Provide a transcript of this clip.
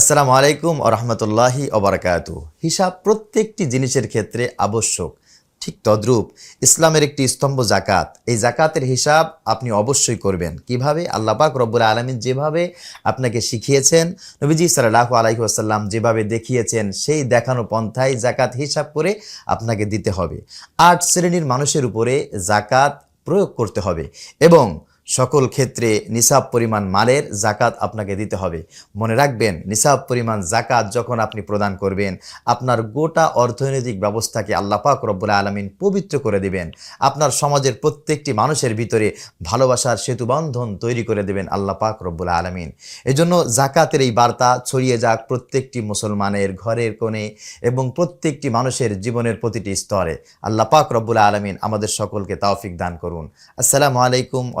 আসসালামু আলাইকুম ও রহমতুল্লাহি অবরাকাত হিসাব প্রত্যেকটি জিনিসের ক্ষেত্রে আবশ্যক, ঠিক তদ্রূপ। ইসলামের একটি স্তম্ভ জাকাত এই জাকাতের হিসাব আপনি অবশ্যই করবেন। কীভাবে? আল্লাহ পাক রব্বুল আলমিন যেভাবে আপনাকে শিখিয়েছেন, নবীজি সাল্লাহ আলাইহি আসাল্লাম যেভাবে দেখিয়েছেন, সেই দেখানো পন্থায় জাকাত হিসাব করে আপনাকে দিতে হবে। আট শ্রেণির মানুষের উপরে জাকাত প্রয়োগ করতে হবে এবং সকল ক্ষেত্রে নিসাব পরিমাণ মালের জাকাত আপনাকে দিতে হবে। মনে রাখবেন, নিসাব পরিমাণ জাকাত যখন আপনি প্রদান করবেন, আপনার গোটা অর্থনৈতিক ব্যবস্থাকে আল্লাহ পাক রব্বুল আলমিন পবিত্র করে দিবেন। আপনার সমাজের প্রত্যেকটি মানুষের ভিতরে ভালোবাসার সেতুবন্ধন তৈরি করে দেবেন আল্লাহ পাক রব্বুল আলমিন। এজন্য জাকাতের এই বার্তা ছড়িয়ে যাক প্রত্যেকটি মুসলমানের ঘরের কোণে এবং প্রত্যেকটি মানুষের জীবনের প্রতিটি স্তরে। আল্লাহ পাক রব্বুল আলমিন আমাদের সকলকে তাওফিক দান করুন। আসসালামু আলাইকুম ও